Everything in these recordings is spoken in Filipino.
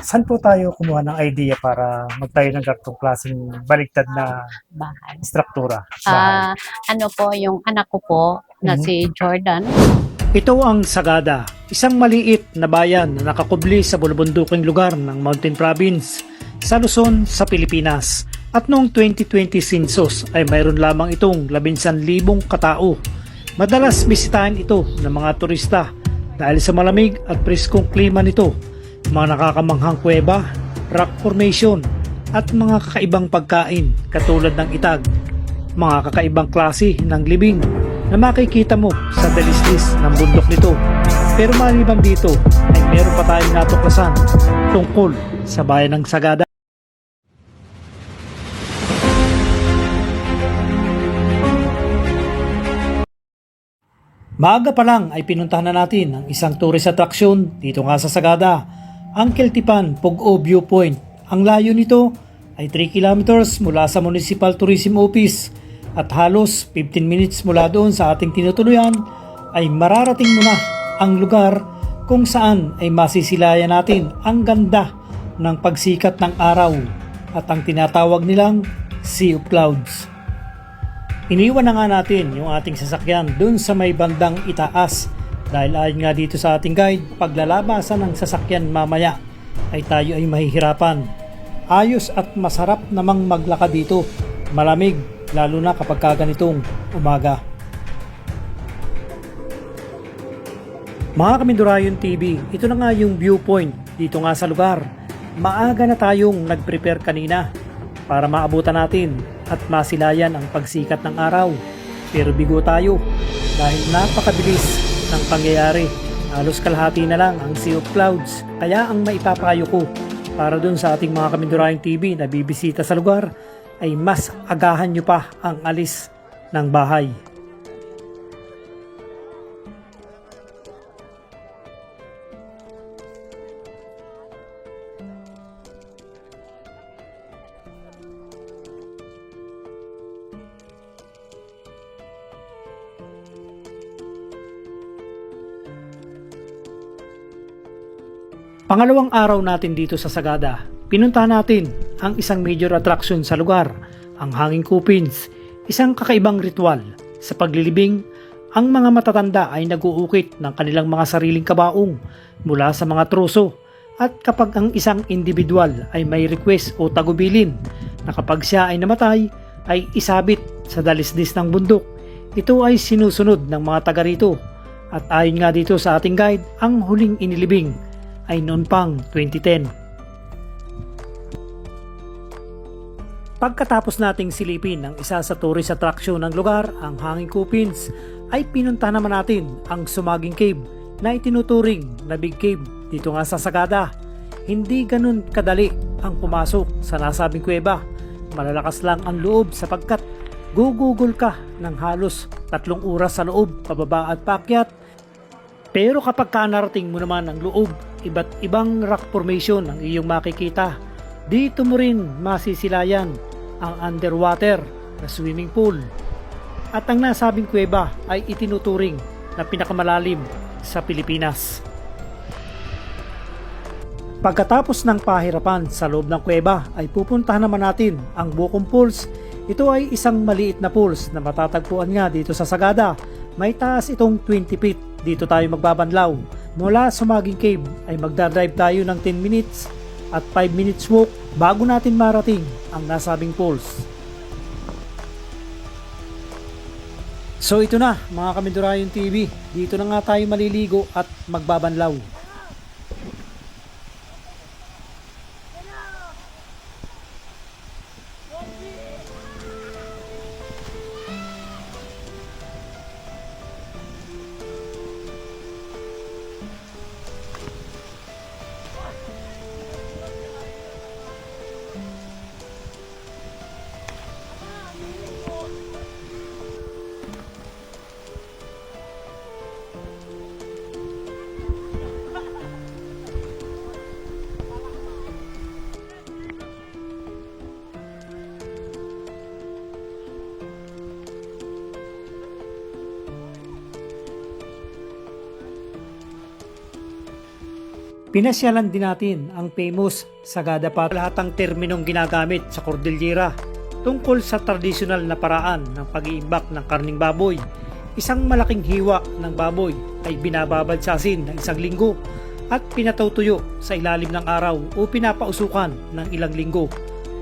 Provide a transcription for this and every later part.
Saan po tayo kumuha ng idea para magtayo ng ganitong klaseng baligtad na bahay. struktura? Bahay. Ah, ano po, yung anak ko po, na Mhm. si Jordan, Ito ang Sagada, isang maliit na bayan na nakakubli sa bulubunduking lugar ng Mountain Province sa Luzon sa Pilipinas. At noong 2020 census ay mayroon lamang itong 11,000 katao. Madalas bisitahan ito ng mga turista dahil sa malamig at preskong klima nito, mga nakakamanghang kuweba, rock formation at mga kakaibang pagkain katulad ng itag, mga kakaibang klase ng libing na makikita mo sa dalisdis ng bundok nito. Pero maliban dito ay meron pa tayong natuklasan tungkol sa bayan ng Sagada. Maaga pa lang ay pinuntahan na natin ang isang tourist attraction dito nga sa Sagada, ang Keltipan Pugo Viewpoint. Ang layo nito ay 3 kilometers mula sa Municipal Tourism Office at halos 15 minutes mula doon sa ating tinutuluyan ay mararating mo na ang lugar kung saan ay masisilayan natin ang ganda ng pagsikat ng araw at ang tinatawag nilang Sea of Clouds. Iniwan na nga natin yung ating sasakyan dun sa may bandang itaas dahil ayon nga dito sa ating guide, paglalabasan ng sasakyan mamaya ay tayo ay mahihirapan. Ayos at masarap namang maglakad dito. Malamig, lalo na kapag kaganitong umaga. Mga Kamindurayon TV, ito na nga yung viewpoint dito nga sa lugar. Maaga na tayong nag-prepare kanina para maabutan natin at masilayan ang pagsikat ng araw. Pero bigo tayo dahil napakabilis ng pangyayari. Halos kalahati na lang ang Sea of Clouds. Kaya ang maipapayo ko para dun sa ating mga Kamindurayong TV na bibisita sa lugar ay mas agahan nyo pa ang alis ng bahay. Pangalawang araw natin dito sa Sagada, pinuntahan natin ang isang major attraction sa lugar, ang Hanging Kupins, isang kakaibang ritual. Sa paglilibing, ang mga matatanda ay naguukit ng kanilang mga sariling kabaong mula sa mga truso at kapag ang isang individual ay may request o tagubilin na kapag siya ay namatay ay isabit sa dalisdis ng bundok. Ito ay sinusunod ng mga taga rito at ayon nga dito sa ating guide, ang huling inilibing ay noon pang 2010. Pagkatapos nating silipin ang isa sa tourist attraction ng lugar, ang Hanging Kupins, ay pinunta naman natin ang Sumaging Cave na itinuturing na Big Cave dito nga sa Sagada. Hindi ganun kadali ang pumasok sa nasabing kuweba. Malalakas lang ang loob sapagkat gugugol ka ng halos tatlong oras sa loob, pababa at paakyat pero kapag ka narating mo naman ang loob, iba't ibang rock formation ang iyong makikita. Dito mo rin masisilayan ang underwater na swimming pool. At ang nasabing kuweba ay itinuturing na pinakamalalim sa Pilipinas. Pagkatapos ng pahirapan sa loob ng kuweba ay pupuntahan naman natin ang Bukong Pools. Ito ay isang maliit na pools na matatagpuan nga dito sa Sagada. May taas itong 20 feet. Dito tayo magbabanlaw. Mula sa Maging Cave ay magdadrive tayo ng 10 minutes at 5 minutes walk bago natin marating ang nasabing pools. So ito na mga Kamindurayon TV. Dito na nga tayo maliligo at magbabanlaw. Pinasyalan din natin ang famous Sagada pa lahat ang terminong ginagamit sa Cordillera tungkol sa tradisyonal na paraan ng pag-iimbak ng karning baboy. Isang malaking hiwa ng baboy ay binababad sa asin ng isang linggo at pinatutuyo sa ilalim ng araw o pinapausukan ng ilang linggo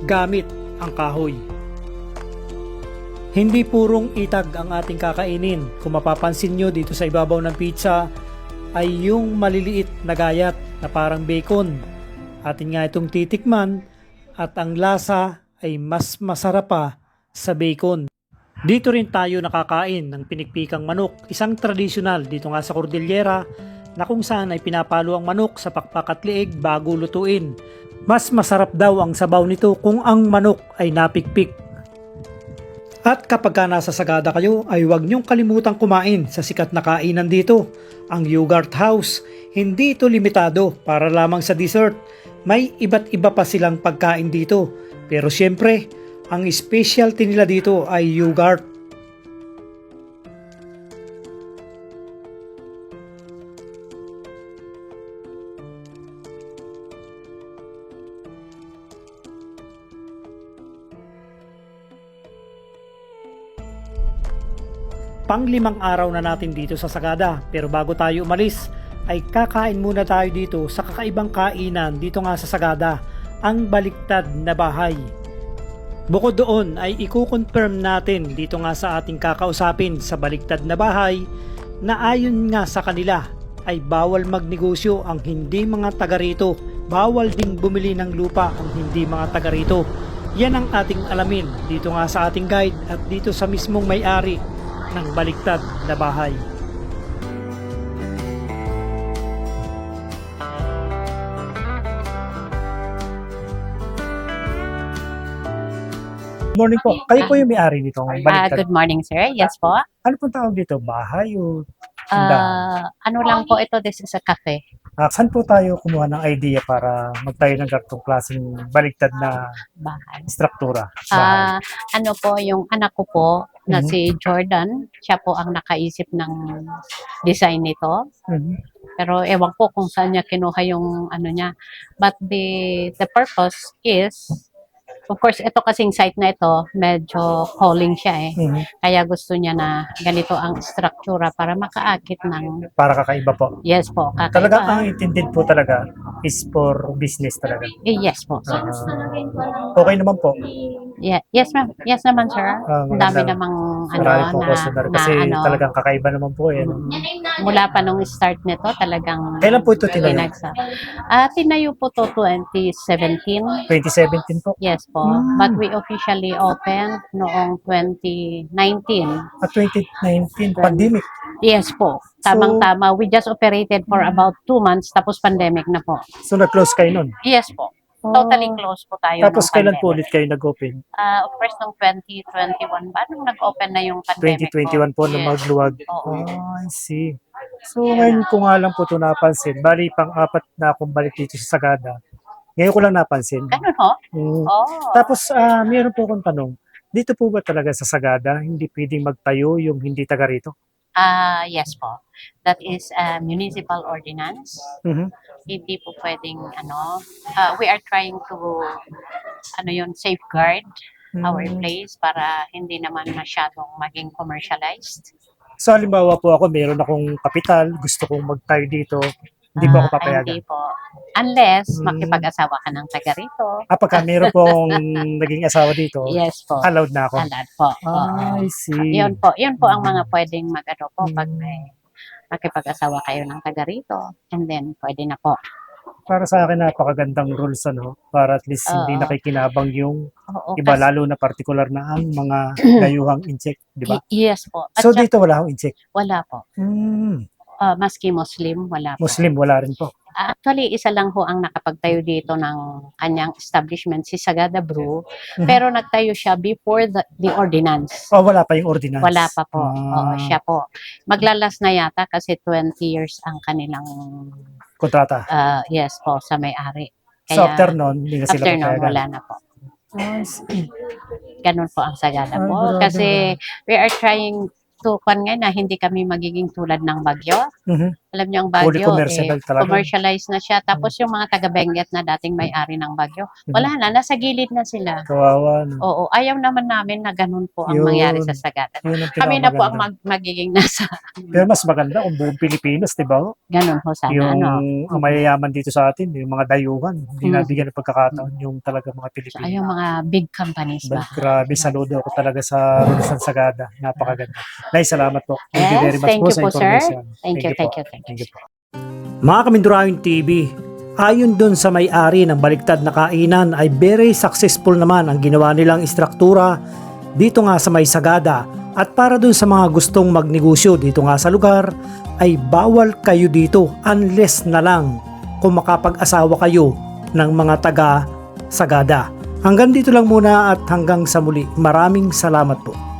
gamit ang kahoy. Hindi purong itag ang ating kakainin. Kung mapapansin nyo dito sa ibabaw ng pizza ay yung maliliit na gayat na parang bacon. Atin nga itong titikman at ang lasa ay mas masarap pa sa bacon. Dito rin tayo nakakain ng pinikpikang manok, isang tradisyonal dito nga sa Cordillera na kung saan ay pinapalo ang manok sa pakpak at liig bago lutuin. Mas masarap daw ang sabaw nito kung ang manok ay napikpik. At kapag ka nasa Sagada kayo ay huwag niyong kalimutang kumain sa sikat na kainan dito, ang Yogurt House. Hindi ito limitado para lamang sa dessert. May iba't iba pa silang pagkain dito. Pero syempre, ang specialty nila dito ay yogurt. Panglimang araw na natin dito sa Sagada pero bago tayo umalis ay kakain muna tayo dito sa kakaibang kainan dito nga sa Sagada, ang baliktad na bahay. Bukod doon ay iko-confirm natin dito nga sa ating kakausapin sa baliktad na bahay na ayon nga sa kanila ay bawal magnegosyo ang hindi mga taga rito. Bawal ding bumili ng lupa ang hindi mga taga rito. Yan ang ating alamin dito nga sa ating guide at dito sa mismong may-ari ng baliktad na bahay. Morning po. Kayo po yung may-ari nitong Ah, baliktad. good morning, sir. Yes po. Ano pong tawag dito? Bahay o tindahan? Ah, ano lang po ito, this is a cafe. Ah, saan po tayo kumuha ng idea para magtayo ng ganitong klaseng baliktad na Bahay. struktura? Bahay. Ah, ano po, yung anak ko po, na Mhm. si Jordan, siya po ang nakaisip ng design nito. Mhm. Pero ewan ko kung saan niya kinuha yung ano niya. But the the purpose is, of course, ito kasing site na ito, medyo calling siya eh. Mhm. Kaya gusto niya na ganito ang struktura para makaakit ng, Para kakaiba po. yes po, Talaga kakaiba. ang intended po talaga is for business talaga. Eh, yes po. Ah, okay naman po. Yeah, yes ma'am. Yes naman sir. Ah, Ang dami maganda. namang ano Marami po na, customer na kasi ano. talagang kakaiba naman po eh. no? Mula pa nung start nito talagang Kailan po ito tinayo? pinagsa. Ah, tinayo po to 2017. 2017 po. Yes po. Hmm. But we officially opened noong 2019. At 2019, pandemic. Yes po. Tamang-tama. We just operated for about two months tapos pandemic na po. So nag-close kayo nun. Yes po. Totally closed po tayo. Tapos nung kailan po ulit kayo nag-open? Ah, of course, noong 2021 ba? Nung nag-open na yung pandemic 2021 po na Yes. magluwag. Oo. Oh, I see. So ngayon ko nga lang po ito napansin. Bali, pang-apat na akong balik dito sa Sagada. Ngayon ko lang napansin. Ganun ho? Mm. Oh. Tapos, ah, meron po akong tanong. Dito po ba talaga sa Sagada, hindi pwedeng magtayo yung hindi taga rito? Ah, yes po. That is a municipal ordinance. Mhm. Hindi po pwedeng ano, ah, we are trying to ano yun, safeguard our Mm. place para hindi naman masyadong maging commercialized. So, halimbawa po ako, meron akong kapital, gusto kong magtayo dito, hindi po ako Ah, papayagan. Hindi po. Unless Mm. makipag-asawa ka ng taga rito. Ah, pagka meron pong naging asawa dito, Yes po. allowed na ako. Allowed po. Oo. Ah, I see. Yun po, yun po ang mga pwedeng mag-ano po pag Mm. may makipag-asawa kayo ng taga rito. And then, pwede na po. Para sa akin, napakagandang rules, ano, para at least hindi Oo. nakikinabang yung Oo, iba, kasi- lalo na particular na ang mga dayuhang incheck, di ba? Y- yes po. At So, saka- dito wala akong incheck. wala po. Hmm, Ah, maski Muslim, wala po. Muslim, wala rin po. Actually, isa lang ho ang nakapagtayo dito ng kanyang establishment, si Sagada Brew. Mhm. Pero nagtayo siya before the, the ordinance. Oh, wala pa yung ordinance. Wala pa po. Oo, Ah, siya po. Maglalas na yata kasi 20 years ang kanilang, Kontrata. ah, yes po, sa may-ari. so, after nun, hindi na sila after nun, wala na po. Ah. Ganun po ang Sagada po. Kasi we are trying to, kwan nga na hindi kami magiging tulad ng bagyo. Mhm. Alam niyo ang Fully Baguio, commercial eh, talaga. commercialized na siya. Tapos yung mga taga Benguet na dating may-ari ng Baguio, wala na, nasa gilid na sila. Kawawa. No? Oo, ayaw naman namin na ganun po ang Yun. mangyari sa Sagada. Kami na po ang mag- magiging nasa Pero mas maganda kung buong Pilipinas, di ba? ganun po sana. yung ano. ang mayayaman dito sa atin, yung mga dayuhan, hindi Mm. nabigyan ng pagkakataon yung talaga mga Pilipino. yung mga big companies ba? Grabe, saludo ako talaga sa Luzon Sagada. Napakaganda. Nay, salamat po. Thank you Yes, very much thank po you sa po, sir. information. Thank you, thank you, thank you. Thank you po. Mga Kamindurayon TV, ayon dun sa may-ari ng baliktad na kainan ay very successful naman ang ginawa nilang istruktura dito nga sa may Sagada at para dun sa mga gustong magnegosyo dito nga sa lugar ay bawal kayo dito unless na lang kung makapag-asawa kayo ng mga taga Sagada. Hanggang dito lang muna at hanggang sa muli. Maraming salamat po.